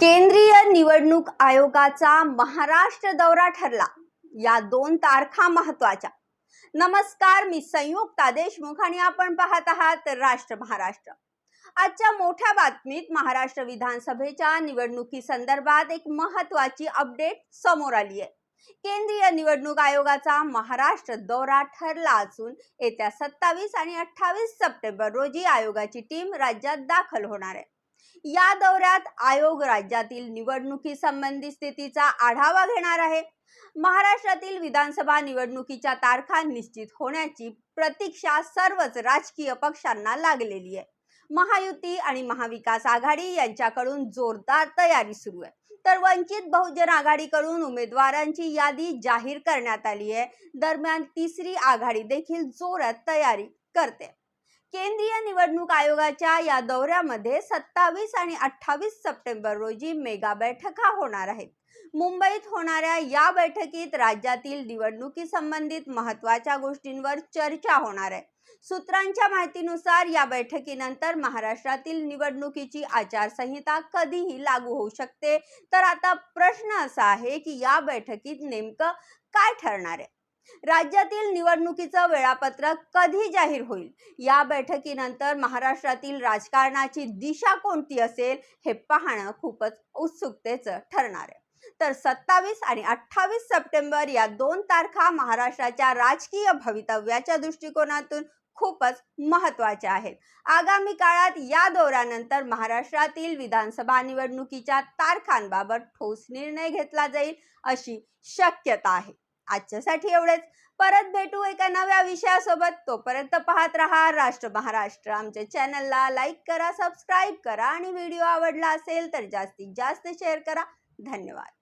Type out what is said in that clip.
केंद्रीय निवडणूक आयोगाचा महाराष्ट्र दौरा ठरला. या दोन तारखा महत्त्वाच्या नमस्कार मी संयुक्ता देशमुख आणि आपण पाहत आहात राष्ट्र महाराष्ट्र. आजच्या मोठ्या बातमीत महाराष्ट्र विधानसभेच्या निवडणुकी संदर्भात एक महत्वाची अपडेट समोर आली आहे. केंद्रीय निवडणूक आयोगाचा महाराष्ट्र दौरा ठरला असून येत्या सत्तावीस आणि अठ्ठावीस सप्टेंबर रोजी आयोगाची टीम राज्यात दाखल होणार आहे. या दौऱ्यात आयोग राज्यातील निवडणुकी संबंधी स्थितीचा आढावा घेणार आहे. महाराष्ट्रातील विधानसभा निवडणुकीच्या तारखा निश्चित होण्याची प्रतीक्षा सर्वच राजकीय पक्षांना लागलेली आहे. महायुती आणि महाविकास आघाडी यांच्याकडून जोरदार तयारी सुरू आहे. तर वंचित बहुजन आघाडीकडून उमेदवारांची यादी जाहीर करण्यात आली आहे. दरम्यान तिसरी आघाडी देखील जोरात तयारी करते. केंद्रीय निवडणूक आयोगाच्या या दौऱ्यामध्ये सत्तावीस आणि अठ्ठावीस सप्टेंबर रोजी मेगा बैठका होणार आहेत. मुंबईत होणाऱ्या या बैठकीत राज्यातील निवडणुकी संबंधित महत्त्वाच्या गोष्टींवर चर्चा होणार आहे. सूत्रांच्या माहितीनुसार या बैठकीनंतर महाराष्ट्रातील निवडणुकीची आचारसंहिता कधीही लागू होऊ शकते. तर आता प्रश्न असा आहे की या बैठकीत नेमकं काय ठरणार आहे? राज्यातील निवडणुकीचं वेळापत्रक कधी जाहीर होईल? या बैठकीनंतर महाराष्ट्रातील राजकारणाची दिशा कोणती असेल हे पाहणं खूपच उत्सुकतेचं ठरणार आहे. तर सत्तावीस आणि अठ्ठावीस सप्टेंबर या दोन तारखा महाराष्ट्राच्या राजकीय भवितव्याच्या दृष्टिकोनातून खूपच महत्त्वाच्या आहेत. आगामी काळात या दौऱ्यानंतर महाराष्ट्रातील विधानसभा निवडणुकीच्या तारखांबाबत ठोस निर्णय घेतला जाईल अशी शक्यता आहे. आजच्यासाठी एवढेच. परत भेटू एका नव्या विषयासोबत. तोपर्यंत पाहत राहा राष्ट्र महाराष्ट्र. आमच्या चॅनलला लाईक करा सबस्क्राईब करा आणि व्हिडिओ आवडला असेल तर जास्तीत जास्त शेअर करा. धन्यवाद.